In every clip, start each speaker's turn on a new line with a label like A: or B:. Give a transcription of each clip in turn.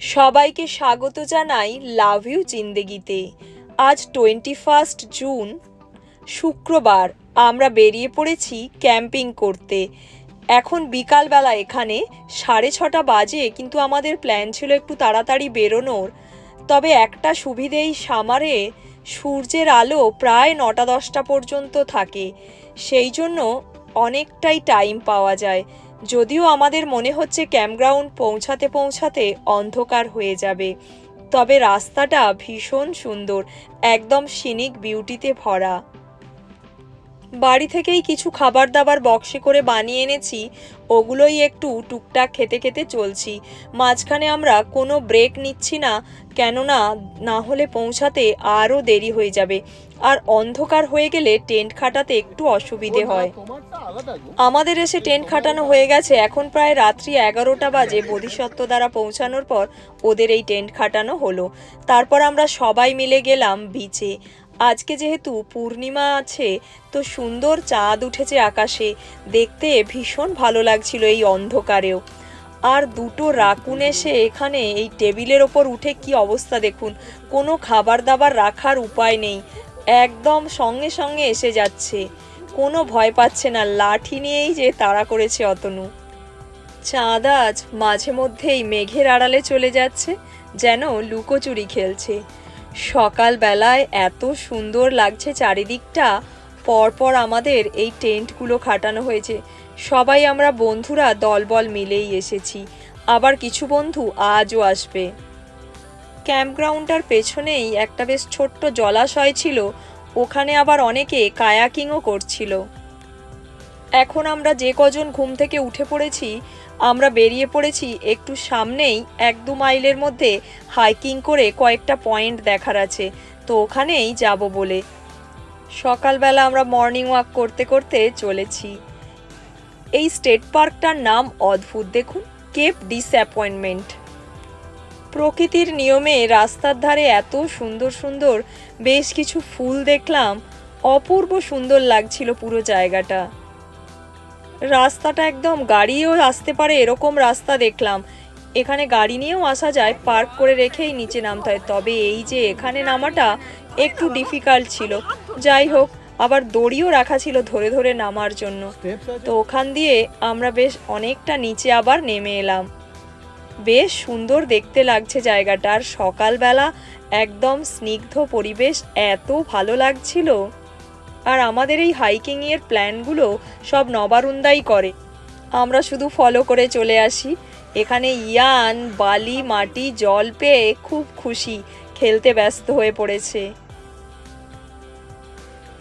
A: সবাইকে স্বাগত জানাই লাভ ইউ জিন্দেগিতে। আজ টোয়েন্টি ফার্স্ট জুন, শুক্রবার, আমরা বেরিয়ে পড়েছি ক্যাম্পিং করতে। এখন বিকালবেলা এখানে, সাড়ে ছটা বাজে, কিন্তু আমাদের প্ল্যান ছিল একটু তাড়াতাড়ি বেরোনোর। তবে একটা সুবিধেই সামারে সূর্যের আলো প্রায় নটা দশটা পর্যন্ত থাকে। সেই জন্য অনেকটাই টাইম পাওয়া যায়। যদিও আমাদের মনে হচ্ছে ক্যাম্পগ্রাউন্ড পৌঁছাতে পৌঁছাতে অন্ধকার হয়ে যাবে। তবে রাস্তাটা ভীষণ সুন্দর, একদম সিনিক বিউটিতে ভরা। বাড়ি থেকেই কিছু খাবার দাবার বক্সে করে বানিয়ে এনেছি, ওগুলোই একটু টুকটাক খেতে খেতে চলছি। মাঝখানে আমরা কোনো ব্রেক নিচ্ছি না, কেননা না হলে পৌঁছাতে আরও দেরি হয়ে যাবে। আর অন্ধকার হয়ে গেলে টেন্ট খাটাতে একটু অসুবিধে হয়। আমাদের এসে টেন্ট খাটানো হয়ে গেছে। এখন প্রায় রাত্রি এগারোটা বাজে বোধিসত্ত্ব দ্বারা পৌঁছানোর পর ওদের এই টেন্ট খাটানো হলো। তারপর আমরা সবাই মিলে গেলাম বিচে আজকে যেহেতু পূর্ণিমা আছে, তো সুন্দর চাঁদ উঠেছে আকাশে। দেখতে ভীষণ ভালো লাগছিল এই অন্ধকারেও। আর দুটো রাকুন এসে এখানে এই টেবিলের ওপর উঠে কি অবস্থা দেখুন। কোনো খাবার দাবার রাখার উপায় নেই। একদম সঙ্গে সঙ্গে এসে যাচ্ছে। কোনো ভয় পাচ্ছে না, লাঠি নিয়েই যে তাড়া করেছে অতনু। চাঁদ আজ মাঝে মধ্যেই মেঘের আড়ালে চলে যাচ্ছে, যেন লুকোচুরি খেলছে। সকালবেলায় এত সুন্দর লাগছে চারিদিকটা। পরপর আমাদের এই টেন্টগুলো খাটানো হয়েছে। সবাই আমরা বন্ধুরা দলবল মিলেই এসেছি। আবার কিছু বন্ধু আজও আসবে। ক্যাম্পগ্রাউন্ডটার পেছনেই একটা বেশ ছোট্ট জলাশয় ছিল। ওখানে আবার অনেকে কায়াকিংও করছিল। এখন আমরা যে কজন ঘুম থেকে উঠে পড়েছি আমরা বেরিয়ে পড়েছি একটু সামনেই, এক দু মাইলের মধ্যে হাইকিং করে কয়েকটা পয়েন্ট দেখার আছে, তো ওখানেই যাব বলে। সকালবেলা আমরা মর্নিং ওয়াক করতে করতে চলেছি। এই স্টেট পার্কটার নাম অদ্ভুত, দেখুন, কেপ ডিসঅ্যাপয়েন্টমেন্ট। প্রকৃতির নিয়মে রাস্তার ধারে এত সুন্দর সুন্দর বেশ কিছু ফুল দেখলাম, অপূর্ব সুন্দর লাগছিল পুরো জায়গাটা। রাস্তাটা একদম গাড়িও আসতে পারে, এরকম রাস্তা দেখলাম। এখানে গাড়ি নিয়েও আসা যায়, পার্ক করে রেখেই নিচে নামতে হয়। তবে এই যে এখানে নামাটা একটু ডিফিকাল্ট ছিল। যাই হোক, আবার দড়িও রাখা ছিল ধরে ধরে নামার জন্য। তো ওখান দিয়ে আমরা বেশ অনেকটা নিচে আবার নেমে এলাম। বেশ সুন্দর দেখতে লাগছে জায়গাটা। আর সকালবেলা একদম স্নিগ্ধ পরিবেশ, এত ভালো লাগছিল। আর আমাদের এই হাইকিংয়ের প্ল্যানগুলো সব নবারুন্দাই করে। আমরা শুধু ফলো করে চলে আসি। এখানে ইয়ান, বালি, মাটি, জল পেয়ে খুব খুশি, খেলতে ব্যস্ত হয়ে পড়েছে।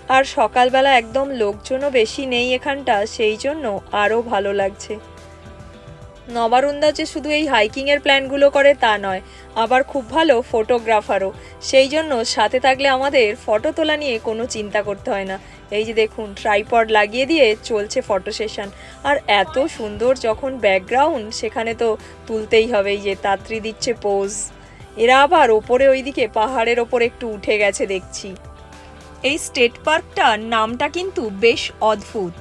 A: আর সকালবেলা একদম লোকজনও বেশি নেই এখানটা, সেই জন্য আরও ভালো লাগছে। নবারুন্দা যে শুধু এই হাইকিংয়ের প্ল্যানগুলো করে তা নয়, আবার খুব ভালো ফটোগ্রাফারও সেই জন্য সাথে থাকলে আমাদের ফটো তোলা নিয়ে কোনো চিন্তা করতে হয় না। এই যে দেখুন ট্রাইপড লাগিয়ে দিয়ে চলছে ফটো সেশন আর এত সুন্দর যখন ব্যাকগ্রাউন্ড সেখানে তো তুলতেই হবে, এই যে তাত্রি দিচ্ছে পোজ এরা আবার ওপরে ওইদিকে, পাহাড়ের ওপর একটু উঠে গেছে দেখছি। এই স্টেট পার্কটার নামটা কিন্তু বেশ অদ্ভুত,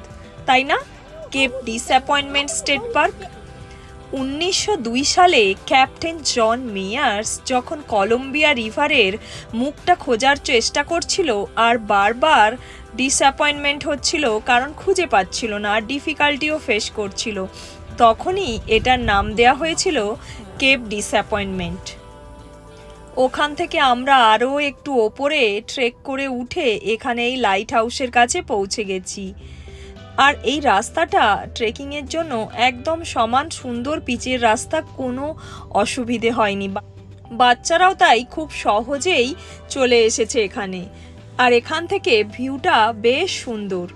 A: তাই না? কেপ ডিসঅ্যাপয়েন্টমেন্ট স্টেট পার্ক উনিশশো দুই সালে ক্যাপ্টেন জন মেয়ার্স যখন কলম্বিয়া রিভারের মুখটা খোঁজার চেষ্টা করছিল আর বারবার ডিসঅ্যাপয়েন্টমেন্ট হচ্ছিল, কারণ খুঁজে পাচ্ছিল না আর ডিফিকাল্টিও ফেস করছিল, তখনই এটার নাম দেয়া হয়েছিল কেপ ডিসঅ্যাপয়েন্টমেন্ট ওখান থেকে আমরা আরও একটু ওপরে ট্রেক করে উঠে এখানে এই লাইট হাউসের কাছে পৌঁছে গেছি। আর এই রাস্তাটা ট্রেকিংয়ের জন্য একদম সমান সুন্দর পিচের রাস্তা কোনো অসুবিধে হয়নি। বাচ্চারাও তাই খুব সহজেই চলে এসেছে এখানে। আর এখান থেকে ভিউটা বেশ সুন্দর।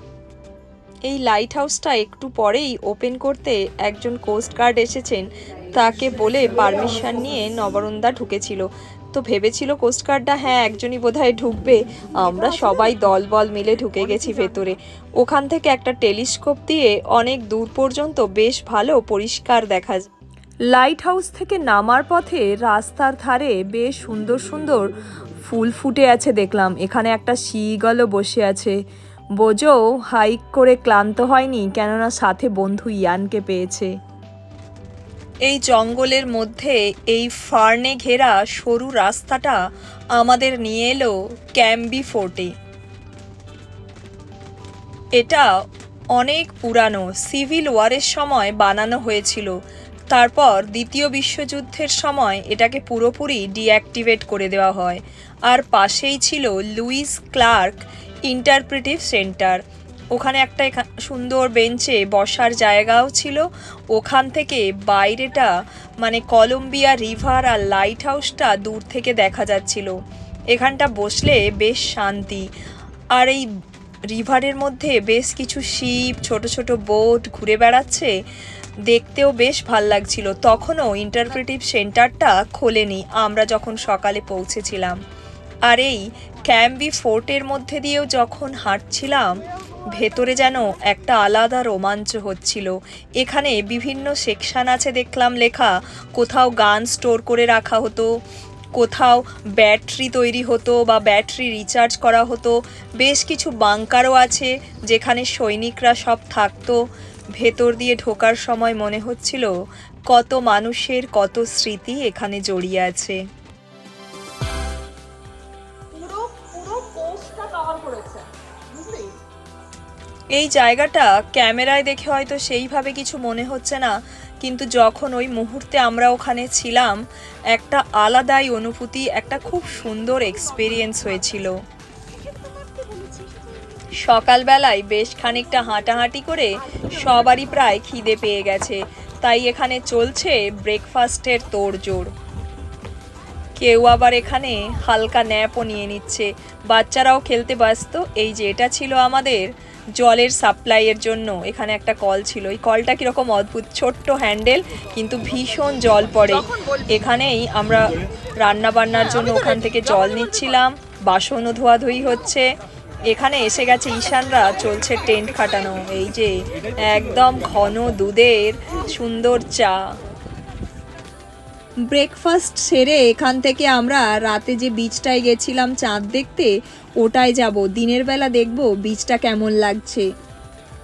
A: এই লাইট হাউসটা একটু পরেই ওপেন করতে একজন কোস্ট গার্ড এসেছেন। তাকে বলে পারমিশন নিয়ে নবরন্দা ঢুকেছিল। তো ভেবেছিল কোস্ট গার্ডটা হ্যাঁ একজনই বোধহয় ঢুকবে। আমরা সবাই দলবল মিলে ঢুকে গেছি ভেতরে। ওখান থেকে একটা টেলিস্কোপ দিয়ে অনেক দূর পর্যন্ত বেশ ভালো পরিষ্কার দেখা যায়। লাইট হাউস থেকে নামার পথে রাস্তার ধারে বেশ সুন্দর সুন্দর ফুল ফুটে আছে দেখলাম। এখানে একটা শিগলও বসে আছে। বোঝো হাইক করে ক্লান্ত হয়নি, কেননা সাথে বন্ধু ইয়ানকে পেয়েছে। এই জঙ্গলের মধ্যে এই ফার্নে ঘেরা সরু রাস্তাটা আমাদের নিয়ে এলো ক্যাম্বি ফোর্টে। এটা অনেক পুরানো, সিভিল ওয়ারের সময় বানানো হয়েছিল। তারপর দ্বিতীয় বিশ্বযুদ্ধের সময় এটাকে পুরোপুরি ডিঅ্যাক্টিভেট করে দেওয়া হয়। আর পাশেই ছিল লুইস ক্লার্ক ইন্টারপ্রেটিভ সেন্টার। ওখানে একটা সুন্দর বেঞ্চে বসার জায়গাও ছিল। ওখান থেকে বাইরেটা মানে কলম্বিয়া রিভার আর লাইট হাউসটা দূর থেকে দেখা যাচ্ছিল। এখানটা বসলে বেশ শান্তি। আর এই রিভারের মধ্যে বেশ কিছু শিপ, ছোট ছোট বোট ঘুরে বেড়াচ্ছে। দেখতেও বেশ ভালো লাগছিল। তখনও ইন্টারপ্রেটিভ সেন্টারটা খোলেনি, আমরা যখন সকালে পৌঁছেছিলাম। আর এই ক্যাম্বি ফোর্টের মধ্যে দিয়েও যখন হাঁটছিলাম ভেতরে যেন একটা আলাদা রোমাঞ্চ হচ্ছিল। এখানে বিভিন্ন সেকশন আছে দেখলাম লেখা। কোথাও গান স্টোর করে রাখা হতো, কোথাও ব্যাটারি তৈরি হতো বা ব্যাটারি রিচার্জ করা হতো। বেশ কিছু বাংকারও আছে যেখানে সৈনিকরা সব থাকতো। ভেতর দিয়ে ঢোকার সময় মনে হচ্ছিল কত মানুষের কত স্মৃতি এখানে জড়িয়ে আছে। এই জায়গাটা ক্যামেরায় দেখে হয়তো সেইভাবে কিছু মনে হচ্ছে না, কিন্তু যখন ওই মুহূর্তে আমরা ওখানে ছিলাম, একটা আলাদাই অনুভূতি, একটা খুব সুন্দর এক্সপিরিয়েন্স হয়েছিল। সকালবেলায় বেশ খানিকটা হাঁটাহাঁটি করে সবারই প্রায় খিদে পেয়ে গেছে, তাই এখানে চলছে ব্রেকফাস্টের তোড়জোড়। কেউ আবার এখানে হালকা ন্যাপও নিয়ে নিচ্ছে। বাচ্চারাও খেলতে ব্যস্ত, এই যে এটা ছিল আমাদের জলের সাপ্লাইয়ের জন্য এখানে একটা কল ছিল। এই কলটা কীরকম অদ্ভুত ছোট্ট হ্যান্ডেল কিন্তু ভীষণ জল পড়ে। এখানেই আমরা রান্না বান্নার জন্য ওখান থেকে জল নিচ্ছিলাম বাসনও ধোয়াধুয়ি হচ্ছে। এখানে এসে গেছে ঈশানরা চলছে টেন্ট খাটানো। এই যে একদম ঘন দুধের সুন্দর চা। ব্রেকফাস্ট সেরে এখান থেকে আমরা রাতে যে বিচটায় গেছিলাম চাঁদ দেখতে ওটায় যাব। দিনের বেলা দেখব বিচটা কেমন লাগছে।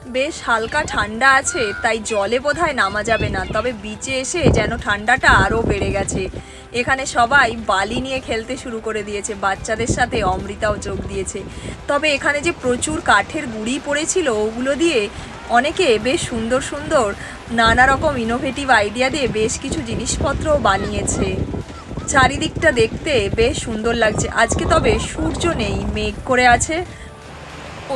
A: বেশ হালকা ঠান্ডা আছে, তাই জলে বোধহয় নামা যাবে না। তবে বিচে এসে যেন ঠান্ডাটা আরও বেড়ে গেছে। এখানে সবাই বালি নিয়ে খেলতে শুরু করে দিয়েছে, বাচ্চাদের সাথে অমৃতাও যোগ দিয়েছে। তবে এখানে যে প্রচুর কাঠের গুঁড়ি পড়েছিল, ওগুলো দিয়ে অনেকে বেশ সুন্দর সুন্দর নানা রকম ইনোভেটিভ আইডিয়া দিয়ে বেশ কিছু জিনিসপত্রও বানিয়েছে। চারিদিকটা দেখতে বেশ সুন্দর লাগছে। আজকে তবে সূর্য নেই, মেঘ করে আছে।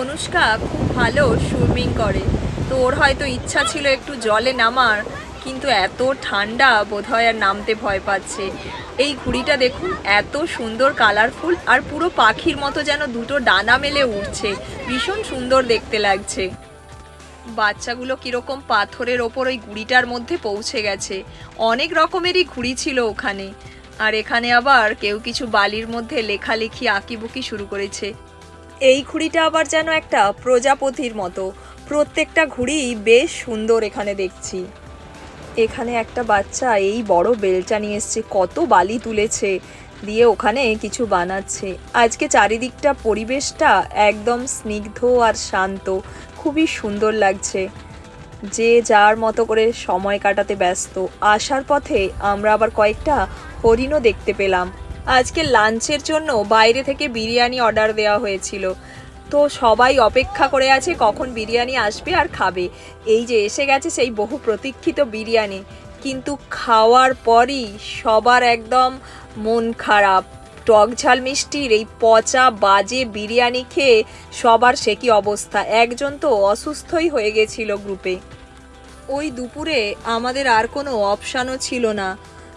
A: অনুষ্কা খুব ভালো সুইমিং করে। তো ওর হয়তো ইচ্ছা ছিল একটু জলে নামার, কিন্তু এত ঠান্ডা বোধহয় আর নামতে ভয় পাচ্ছে। এই ঘুড়িটা দেখুন, এত সুন্দর কালারফুল আর পুরো পাখির মতো যেন দুটো ডানা মেলে উঠছে ভীষণ সুন্দর দেখতে লাগছে। বাচ্চাগুলো কীরকম পাথরের ওপর ওই ঘুড়িটার মধ্যে পৌঁছে গেছে। অনেক রকমেরই ঘুড়ি ছিল ওখানে। আর এখানে আবার কেউ কিছু বালির মধ্যে লেখালেখি আঁকিবুকি শুরু করেছে। এই ঘুড়িটা আবার যেন একটা প্রজাপতির মতো। প্রত্যেকটা ঘুড়ি বেশ সুন্দর এখানে দেখছি। এখানে একটা বাচ্চা এই বড় বেলচা নিয়ে এসছে, কত বালি তুলেছে। দিয়ে ওখানে কিছু বানাচ্ছে। আজকে চারিদিকটা পরিবেশটা একদম স্নিগ্ধ আর শান্ত। খুবই সুন্দর লাগছে। যে যার মতো করে সময় কাটাতে ব্যস্ত। আসার পথে আমরা আবার কয়েকটা হরিণও দেখতে পেলাম। আজকে লাঞ্চের জন্য বাইরে থেকে বিরিয়ানি অর্ডার দেওয়া হয়েছিল। তো সবাই অপেক্ষা করে আছে কখন বিরিয়ানি আসবে আর খাবে। এই যে এসে গেছে সেই বহু প্রতীক্ষিত বিরিয়ানি। কিন্তু খাওয়ার পরই সবার একদম মন খারাপ। টক ঝাল মিষ্টির এই পচা বাজে বিরিয়ানি খেয়ে সবার সে কি অবস্থা? একজন তো অসুস্থই হয়ে গেছিল গ্রুপে ওই দুপুরে আমাদের আর কোনো অপশানও ছিল না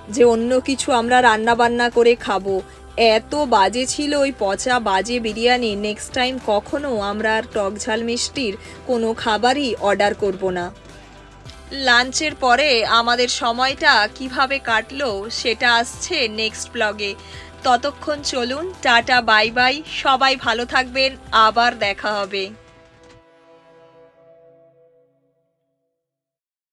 A: যে অন্য কিছু আমরা রান্না বান্না করে খাব। এত বাজে ছিল ওই পচা বাজে বিরিয়ানি নেক্সট টাইম কখনো আমরা আর টক ঝাল মিষ্টির কোনো খাবারই অর্ডার করব না। লাঞ্চের পরে আমাদের সময়টা কীভাবে কাটলো সেটা আসছে নেক্সট ব্লগে ততক্ষণ চলুন টাটা বাই বাই। সবাই ভালো থাকবেন আবার দেখা হবে।